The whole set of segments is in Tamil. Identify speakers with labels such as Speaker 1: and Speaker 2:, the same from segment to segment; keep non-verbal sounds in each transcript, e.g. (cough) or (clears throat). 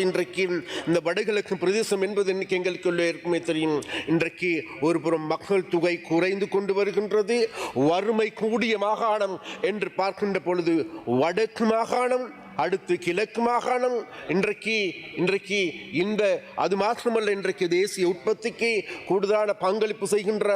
Speaker 1: இன்றைக்கு இந்த வடகிழக்கு பிரதேசம் என்பது இன்னைக்கு எங்களுக்கு இருக்குமே தெரியும். இன்றைக்கு ஒரு புறம் மக்கள் தொகை குறைந்து கொண்டு வருகின்றது. வறுமை கூடிய மாகாணம் என்று பார்க்கின்ற பொழுது வடக்கு மாகாணம் அடுத்து கிழக்கு மாகாணம். இன்றைக்கு இன்றைக்கு இந்த அது மாத்திரமல்ல இன்றைக்கு தேசிய உற்பத்திக்கு கூடுதலான பங்களிப்பு செய்கின்ற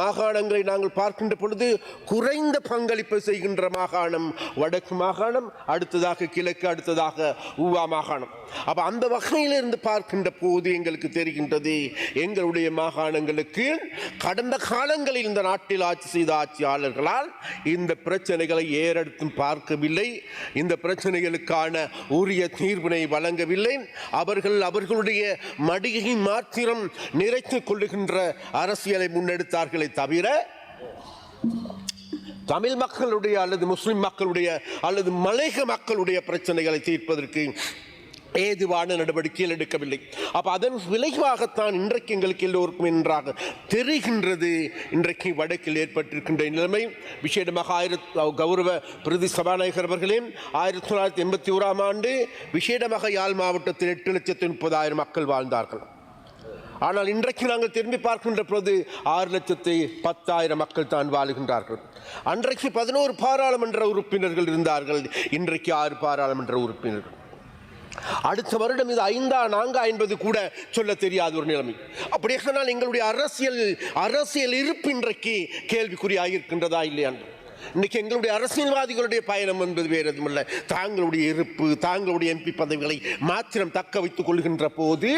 Speaker 1: மாகாணங்களை நாங்கள் பார்க்கின்ற பொழுது குறைந்த பங்களிப்பு செய்கின்ற மாகாணம் வடக்கு மாகாணம் அடுத்ததாக கிழக்கு அடுத்ததாக ஊவா மாகாணம். அப்போ அந்த வகையிலிருந்து பார்க்கின்ற போது எங்களுக்கு தெரிகின்றது எங்களுடைய மாகாணங்களுக்கு கடந்த காலங்களில் இந்த நாட்டில் ஆட்சி செய்த ஆட்சியாளர்களால் இந்த பிரச்சனைகளை ஏறெடுத்தும் பார்க்கவில்லை. இந்த பிரச்சனைகளுக்கு அவர்களுக்கான உரிய தீர்வினை வழங்கவில்லை. அவர்கள் அவர்களுடைய மடியை மாத்திரம் நிறைத்துக் கொள்ளுகின்ற அரசியலை முன்னெடுத்தார்களே தவிர தமிழ் மக்களுடைய அல்லது முஸ்லிம் மக்களுடைய அல்லது மலைக மக்களுடைய பிரச்சனைகளை தீர்ப்பதற்கு ஏதுவான நடவடிக்கைகள் எடுக்கவில்லை. அப்போ அதன் விளைவாகத்தான் இன்றைக்கு எங்களுக்கு எல்லோருக்கும் என்றாக தெரிகின்றது. இன்றைக்கு வடக்கில் ஏற்பட்டிருக்கின்ற நிலைமை. விசேடமாக ஆயிரத் கௌரவ பிரதி சபாநாயகர் அவர்களே ஆயிரத்தி தொள்ளாயிரத்தி எண்பத்தி ஓராம் ஆண்டு விசேடமாக யாழ் மாவட்டத்தில் எட்டு லட்சத்தி முப்பதாயிரம் மக்கள் வாழ்ந்தார்கள். ஆனால் இன்றைக்கு நாங்கள் திரும்பி பார்க்கின்ற பொழுது ஆறு லட்சத்தி பத்தாயிரம் மக்கள் தான் வாழுகின்றார்கள். அன்றைக்கு பதினோரு பாராளுமன்ற உறுப்பினர்கள் இருந்தார்கள். இன்றைக்கு ஆறு பாராளுமன்ற உறுப்பினர்கள். அடுத்த வருடம் இது ஐந்தா நாங்கா என்பது கூட சொல்ல தெரியாத ஒரு நிலைமை. அப்படி சொன்னால் எங்களுடைய அரசியல் அரசியல் இருப்பு இன்றைக்கு கேள்விக்குறியாக இருக்கின்றதா இல்லையா இன்னைக்கு எங்களுடைய அரசியல்வாதிகளுடைய பயணம் என்பது வேறு எதுவுமில்லை தாங்களுடைய இருப்பு தாங்களுடைய எம்பி பதவிகளை மாத்திரம் தக்க வைத்துக் கொள்கின்ற போது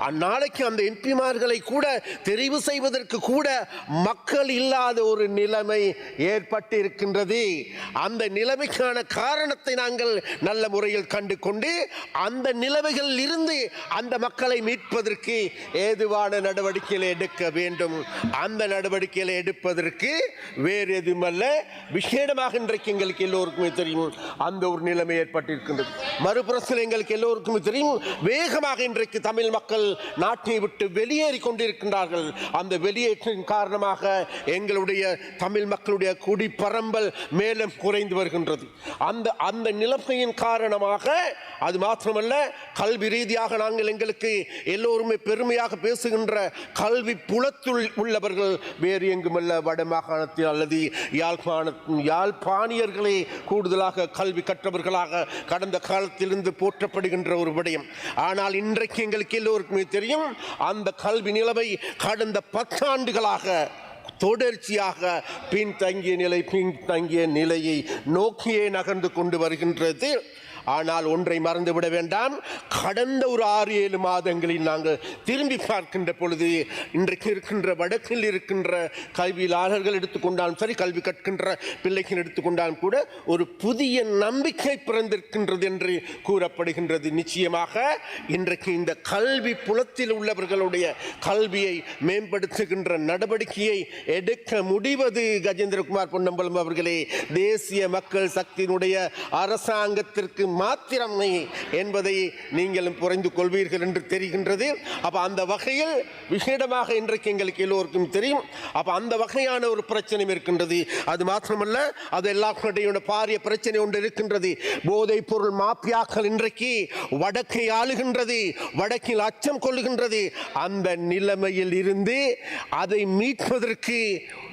Speaker 1: அந்நாளைக்கு அந்த எம்பிமார்களை கூட தெரிவு செய்வதற்கு கூட மக்கள் இல்லாத ஒரு நிலைமை ஏற்பட்டு இருக்கின்றது அந்த நிலைமைக்கான காரணத்தை நாங்கள் நல்ல முறையில் கண்டு கொண்டு அந்த நிலைமைகளில் இருந்து அந்த மக்களை மீட்பதற்கு ஏதுவான நடவடிக்கைகளை எடுக்க வேண்டும். அந்த நடவடிக்கைகளை எடுப்பதற்கு வேறு எதுவுமல்ல. விசேடமாக இன்றைக்கு எங்களுக்கு எல்லோருக்குமே தெரியும் அந்த ஒரு நிலைமை ஏற்பட்டிருக்கின்றது. மறுபுறத்தில் எங்களுக்கு எல்லோருக்குமே தெரியும் வேகமாக இன்றைக்கு தமிழ் மக்கள் நாட்டை விட்டு வெளியேறி கொண்டிருக்கின்றார்கள். அந்த வெளியேற்றின் காரணமாக எங்களுடைய தமிழ் மக்களுடைய குடிப்பரம்பல் மேலும் குறைந்து வருகின்றது. அந்த அந்த நிலைமையின் காரணமாக அது மாத்திரமல்ல கல்வி ரீதியாக நாங்கள் எங்களுக்கு எல்லோருமே பெருமையாக பேசுகின்ற கல்வி புலத்துள் உள்ளவர்கள் வேறு எங்குமல்ல வட மாகாணத்தில் அல்லது யாழ்ப்பாண யாழ்ப்பாணியர்களே கூடுதலாக கல்வி கற்றவர்களாக கடந்த காலத்திலிருந்து போற்றப்படுகின்ற ஒரு விடயம். ஆனால் இன்றைக்கு எங்களுக்கு எல்லோருக்கும் தெரியும் அந்த கல்வி நிலைமை கடந்த பத்தாண்டுகளாக தொடர்ச்சியாக பின்தங்கிய நிலை பின்தங்கிய நிலையை நோக்கியே நகர்ந்து கொண்டு வருகின்றது. ஆனால் ஒன்றை மறந்துவிட வேண்டாம். கடந்த ஒரு ஆறு ஏழு மாதங்களில் நாங்கள் திரும்பி பார்க்கின்ற பொழுது இன்றைக்கு இருக்கின்ற வடக்கில் இருக்கின்ற கல்வியாளர்கள் எடுத்துக்கொண்டாலும் சரி கல்வி கற்கின்ற பிள்ளைகள் எடுத்துக்கொண்டாலும் கூட ஒரு புதிய நம்பிக்கை பிறந்திருக்கின்றது என்று கூறப்படுகின்றது. நிச்சயமாக இன்றைக்கு இந்த கல்வி புலத்தில் உள்ளவர்களுடைய கல்வியை மேம்படுத்துகின்ற நடவடிக்கையை எடுக்க முடிவது கஜேந்திரகுமார் பொன்னம்பலம் அவர்களே. தேசிய மக்கள் சக்தியினுடைய அரசாங்கத்திற்கு மாத்திரமே என்பதை நீங்களும் புரிந்து கொள்வீர்கள் என்று தெரிகின்றது. அப்போ அந்த வகையில் விசேடமாக இன்றைக்கு எங்களுக்கு எல்லோருக்கும் தெரியும். அப்போ அந்த வகையான ஒரு பிரச்சனையும் இருக்கின்றது. அது மாத்திரமல்ல அது எல்லாருடைய பாரிய பிரச்சனை ஒன்று இருக்கின்றது. போதைப் பொருள் மாப்பியாக்கள் இன்றைக்கு வடக்கை ஆளுகின்றது வடக்கில் அச்சம் கொள்ளுகின்றது. அந்த நிலைமையில் இருந்து அதை மீட்பதற்கு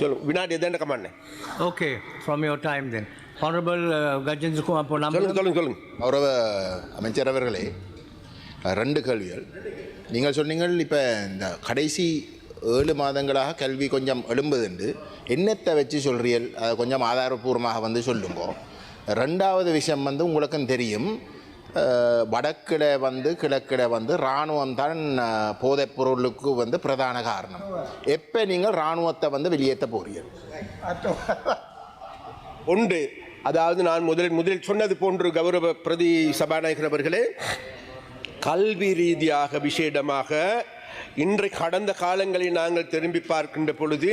Speaker 1: சொல்லு. வினாடி எதேண்ட கமாண்ணே
Speaker 2: Okay, from your time then. Honorable uh, Gajendra Kumar Ponnambalam.
Speaker 1: சொல்லுங்க சொல்லுங்க சொல்லுங்க.
Speaker 3: கௌரவ அமைச்சர் அவர்களே ரெண்டு கேள்விகள். நீங்கள் சொன்னீங்கள் இப்போ இந்த கடைசி ஏழு மாதங்களாக கல்வி கொஞ்சம் எழும்புதுண்டு என்னத்தை வச்சு சொல்றீர்கள்? அதை கொஞ்சம் ஆதாரபூர்வமாக வந்து சொல்லுங்க. ரெண்டாவது விஷயம் வந்து உங்களுக்கும் தெரியும். வடக்கில் வந்து கிழக்கில் வந்து இராணுவம் தான் போதைப்பொருளுக்கு பொருளுக்கு வந்து பிரதான காரணம். எப்போ நீங்கள் இராணுவத்தை வந்து வெளியேற்ற போறீர்கள்?
Speaker 1: ஒன்று அதாவது நான் முதலில் முதலில் சொன்னது போன்று கௌரவ பிரதி சபாநாயகர் அவர்களே கல்வி ரீதியாக விசேடமாக இன்றை கடந்த காலங்களில் நாங்கள் திரும்பி பார்க்கின்ற பொழுது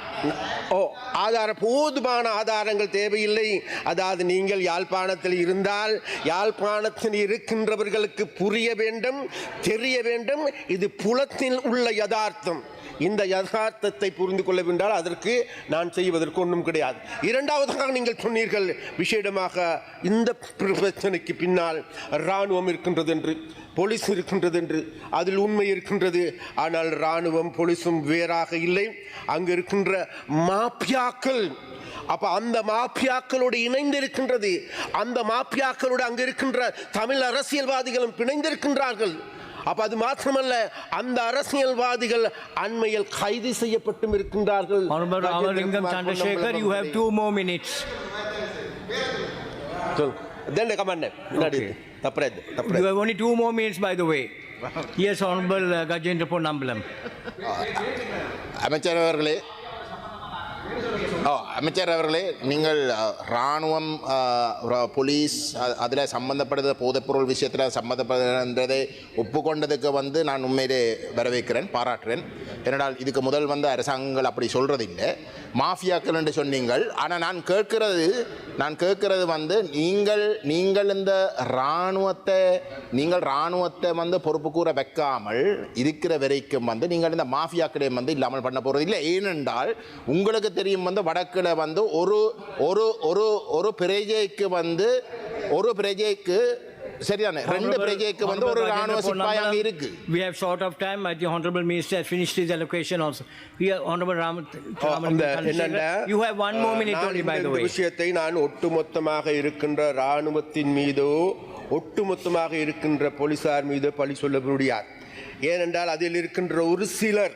Speaker 1: ஓ ஆதார போதுமான ஆதாரங்கள் தேவையில்லை. அதாவது நீங்கள் யாழ்ப்பாணத்தில் இருந்தால் யாழ்ப்பாணத்தில் இருக்கின்றவர்களுக்கு புரிய வேண்டும் தெரிய வேண்டும் இது புலத்தில் உள்ள யதார்த்தம். இந்த யதார்த்தத்தை புரிந்து கொள்ளவென்றால் அதற்கு நான் செய்வதற்கு ஒன்றும் கிடையாது. இரண்டாவதாக நீங்கள் சொன்னீர்கள் விசேடமாக இந்த பிரச்சனைக்கு பின்னால் இராணுவம் இருக்கின்றது என்று போலீஸ் இருக்கின்றது என்று அதில் உண்மை இருக்கின்றது. ஆனால் இராணுவம் போலீஸும் வேறாக இல்லை. அங்கு இருக்கின்ற மாப்பியாக்கள் அப்ப அந்த மாப்பியாக்களோடு இணைந்திருக்கின்றது. அந்த மாப்பியாக்களோடு அங்கு இருக்கின்ற தமிழ் அரசியல்வாதிகளும் பிணைந்திருக்கின்றார்கள். அப்ப அது மாத்திரமல்ல அந்த அரசியல்வாதிகள் அண்மையில் கைது செய்யப்பட்டும் இருக்கின்றார்கள்
Speaker 2: Honorable Ramalingam Chandrasekhar, you have two more minutes.
Speaker 1: தென்ன கமண்ண
Speaker 2: Okay.
Speaker 1: தப்புறது
Speaker 2: You
Speaker 1: தப்புறது
Speaker 2: have only two more minutes, by the way. Yes, Honorable uh, Gajendra Ponnambalam.
Speaker 3: அமைச்சர் அவர்களே ஓ அமைச்சர் அவர்களே நீங்கள் இராணுவம் போலீஸ் அதில் சம்மந்தப்படுற போதைப்பொருள் விஷயத்தில் சம்மந்தப்படுறதை ஒப்புக்கொண்டதுக்கு வந்து நான் உண்மையிலே வரவேற்கிறேன் பாராட்டுறேன். ஏனென்றால் இதுக்கு முதல் வந்து அரசாங்கங்கள் அப்படி சொல்கிறது இல்லை மாஃபியாக்கள் என்று சொன்னீங்கள். ஆனால் நான் கேட்கிறது நான் கேட்கிறது வந்து நீங்கள் நீங்கள் இந்த இராணுவத்தை நீங்கள் இராணுவத்தை வந்து பொறுப்பு கூற வைக்காமல் இருக்கிற வரைக்கும் வந்து நீங்கள் இந்த மாஃபியாக்களையும் வந்து இல்லாமல் பண்ண போகிறது இல்லை ஏனென்றால் உங்களுக்கு தெரியும் வந்து வடக்கில் வந்து ஒரு ஒரு ஒரு ஒரு பிரஜைக்கு வந்து ஒரு பிரஜைக்கு சரிதானே ரெண்டு பிரஜைக்கு வந்து ஒரு ராணுவ சிப்பாய் அங்கே இருக்கு
Speaker 2: We have short of time. I think Honorable Minister has finished his allocation also. Here, Honorable Ram,
Speaker 1: அந்த
Speaker 2: Ramalingam
Speaker 1: என்னென்ன
Speaker 2: Chandrasekhar, you have one more minute
Speaker 1: நான்
Speaker 2: only, by
Speaker 1: இந்த
Speaker 2: the way.
Speaker 1: விஷயத்தை நான் ஒட்டுமொத்தமாக இருக்கின்ற இராணுவத்தின் மீதோ ஒட்டுமொத்தமாக இருக்கின்ற போலீசார் மீதோ பழி சொல்ல முடியாது ஏனென்றால் அதில் இருக்கின்ற ஒரு சிலர்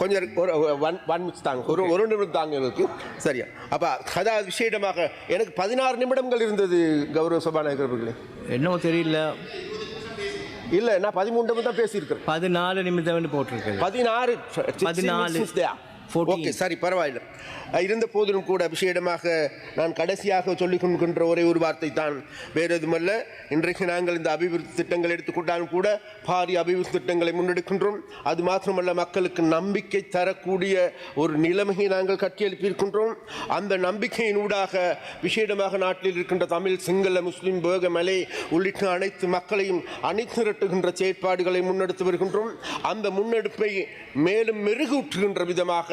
Speaker 1: கொஞ்சம். ஒரு ஒன் ஒன் மினிட்ஸ் தாங்க. ஒரு ஒரு நிமிடம் தாங்க எனக்கு சரியா. அப்போ அதாவது விசேடமாக எனக்கு பதினாறு நிமிடங்கள் இருந்தது கௌரவ சபாநாயகர் அவர்களே.
Speaker 2: என்னவோ தெரியல.
Speaker 1: இல்லை நான் பதிமூன்று நிமிடம் தான் பேசியிருக்கிறேன்.
Speaker 2: பதினாலு நிமிடம் போட்டிருக்கு
Speaker 1: பதினாறு
Speaker 2: பதினாலு.
Speaker 1: ஓகே சரி பரவாயில்லை. இருந்த போதிலும் கூட விசேடமாக நான் கடைசியாக சொல்லிக் கொள்கின்ற ஒரே ஒரு வார்த்தை தான் வேறு எதுமல்ல இன்றைக்கு நாங்கள் இந்த அபிவிருத்தி திட்டங்கள் எடுத்துக்கொண்டாலும் கூட பாரிய அபிவிருத்தி திட்டங்களை முன்னெடுக்கின்றோம். அது மாத்திரமல்ல மக்களுக்கு நம்பிக்கை தரக்கூடிய ஒரு நிலைமையை நாங்கள் கட்டியெழுப்பியிருக்கின்றோம். அந்த நம்பிக்கையின் ஊடாக விசேடமாக நாட்டில் இருக்கின்ற தமிழ் சிங்கள முஸ்லீம் பேகமலை உள்ளிட்ட அனைத்து மக்களையும் அணிதிரட்டுகின்ற செயற்பாடுகளை முன்னெடுத்து வருகின்றோம். அந்த முன்னெடுப்பை மேலும் மெருகூற்றுகின்ற விதமாக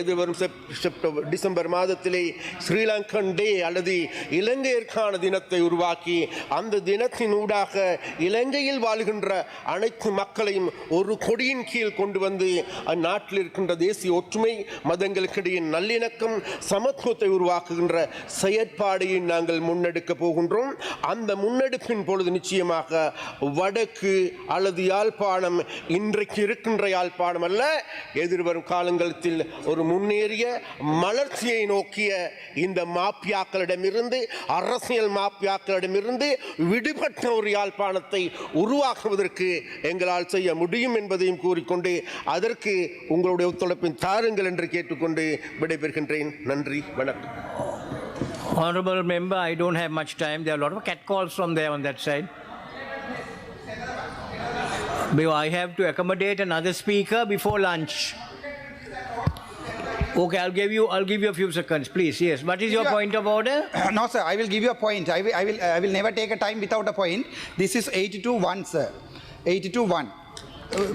Speaker 1: எதிர்வரும் செப் செப்டம்பர் டிசம்பர் மாதத்திலே ஸ்ரீலங்கன் டே அல்லது இலங்கையர்கான தினத்தை உருவாக்கி அந்த தினத்தின் ஊடாக இலங்கையில் வாழ்கின்ற அனைத்து மக்களையும் ஒரு கொடியின் கீழ் கொண்டு வந்து அந்நாட்டில் இருக்கின்ற தேசிய ஒற்றுமை மதங்களுக்கிடையே நல்லிணக்கம் சமத்துவத்தை உருவாக்குகின்ற செயற்பாடையை நாங்கள் முன்னெடுக்க போகின்றோம். அந்த முன்னெடுப்பின் பொழுது நிச்சயமாக வடக்கு அல்லது யாழ்ப்பாணம் இன்றைக்கு இருக்கின்ற யாழ்ப்பாணம் அல்ல எதிர்வரும் காலங்களில் ஒரு முன்னேறிய மலர்ச்சியை நோக்கிய இந்த மாப்பியாக்களிடமிருந்து அரசியல் மாப்பியாக்களிடமிருந்து விடுபட்ட ஒரு யாழ்ப்பாணத்தை உருவாக்குவதற்கு எங்களால் செய்ய முடியும் என்பதையும் கூறிக்கொண்டு அதற்கு உங்களுடைய ஒத்துழைப்பின் தாருங்கள் என்று கேட்டுக்கொண்டு விடைபெறுகின்றேன் நன்றி வணக்கம்
Speaker 2: Honorable member, I don't have much time. There are a lot of catcalls from there on that side. I have to accommodate another speaker before lunch. Okay, I'll give you, I'll give you a few seconds, please. Yes. What is your
Speaker 4: Yeah.
Speaker 2: point of order? (clears throat)
Speaker 4: No, sir, I will give you a point. I will, I will, I will never take a time without a point. This is 82-1, sir. 82-1.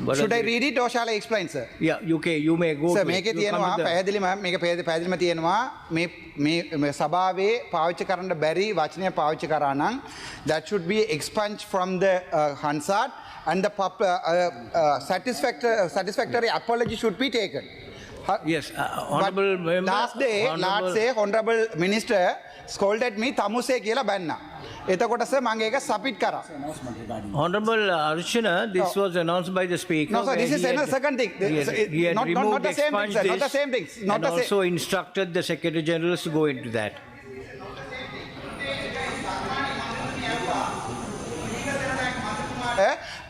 Speaker 2: But
Speaker 4: should I
Speaker 2: that-
Speaker 4: read it or shall I explain, sir?
Speaker 2: Yeah, you can, you may go
Speaker 4: sir
Speaker 2: to it.
Speaker 4: මේකේ
Speaker 2: You come
Speaker 4: තියෙනවා
Speaker 2: with the-
Speaker 4: පැහැදිලිම මේක පැහැදිලි- පැහැදිලිම තියෙනවා මේ මේ මේ සභාවේ පාවිච්චි කරන්න බැරි වචනය පාවිච්චි කරා නම් that should be expunged from the uh, Hansard and the pub, uh, uh, uh, satisfactory, satisfactory apology should be taken. Ha-
Speaker 2: Yes, uh,
Speaker 4: But
Speaker 2: honorable member.
Speaker 4: last day, last
Speaker 2: honorable-
Speaker 4: day, honorable minister scolded me තමුසේ කියලා බැන්න. එතකොට සර් මම ඒක සබ්මිට් කරා.
Speaker 2: Honorable Archana, this was announced by the speaker.
Speaker 4: No, sir,
Speaker 2: where
Speaker 4: this is
Speaker 2: he had-
Speaker 4: another second thing.
Speaker 2: he had-
Speaker 4: This-
Speaker 2: he had
Speaker 4: not- not- not
Speaker 2: removed,
Speaker 4: the same thing,
Speaker 2: expunged
Speaker 4: sir, not the
Speaker 2: this,
Speaker 4: same things, not
Speaker 2: And
Speaker 4: the same-
Speaker 2: also instructed the Secretary Generals to go into that.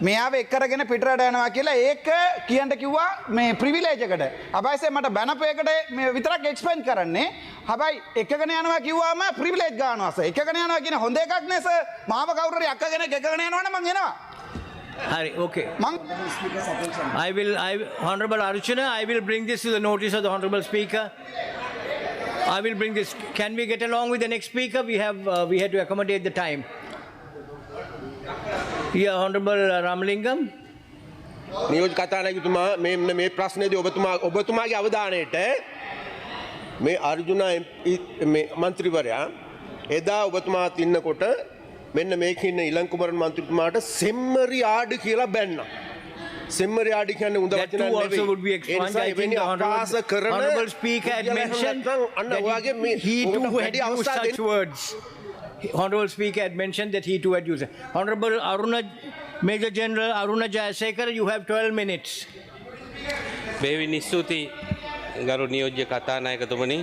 Speaker 4: මෙයාව එක්කරගෙන පිටරට යනවා කියලා ඒක කියන්න කිව්වා මේ ප්‍රිවිලේජ් එකට. හැබැයි මට බැනපු එකට මේ විතරක් එක්ස්පෙන්ඩ් කරන්නේ. හැබැයි එකගෙන යනවා කිව්වම ප්‍රිවිලේජ් ගන්නවා සර්. එකගෙන යනවා කියන හොඳ එකක් නේ සර්. මාව කවුරු හරි අක්කගෙන එකගෙන යනවනම් මං එනවා.
Speaker 2: Hari, okay.
Speaker 4: මං
Speaker 2: I will, I, Honorable Archana, I will bring this to the notice of the Honorable Speaker. I will bring this. Can we get along with the next speaker? We have, uh, we had to accommodate the time. Yeah, Honorable uh, Ramalingam.
Speaker 1: නියෝජ කතානායකතුමා මේ මේ ප්‍රශ්නයේදී ඔබතුමා ඔබතුමාගේ අවධානයට මේ අර්ජුන මේ මන්ත්‍රීවරයා එදා ඔබතුමාත් ඉන්නකොට මෙන්න මේක ඉන්න ඉලංකුමරන් මන්ත්‍රීතුමාට සෙම්මරි ආඩ කියලා බැන්න. සෙම්මරි ආඩි කියන්නේ උඳ අපාස
Speaker 2: Honorable,
Speaker 1: කරන
Speaker 2: Honorable Speaker had mentioned
Speaker 1: අන්න ඔයාගේ මේ
Speaker 2: he, too had used such words. Honorable Speaker had mentioned that he too had used it. Honorable Aruna, Major General Aruna Jayasekara, you have 12 minutes.
Speaker 5: බේවිනි ස්තුතියි ගරු නියෝජ්‍ය කතානායකතුමනි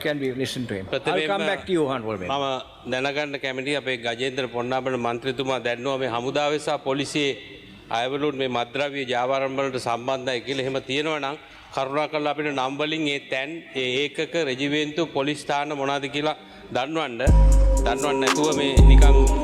Speaker 2: Can we listen to him? I'll
Speaker 5: ප්‍රථමයෙන්ම
Speaker 2: come back to you, Honorable Member.
Speaker 5: මම දැනගන්න කැමති අපේ ගජේන්ද්‍ර පොන්නාබන මන්ත්‍රතුමා දැන්නවා මේ හමුදාවසා පොලිසියේ අයවලුන් මේ මද්‍රව්‍ය ජාවාරම්වලට සම්බන්ධයි කියල එහෙම තියෙනවා නම් කරුණා කල්ලා අපිට නම්බලින් ඒ තැන් ඒ ඒකක රජිවේන්තු පොලිස්ථාන මොනාද කියලා දන්වන්න දන්වන්න ඇතුව මේ නිකං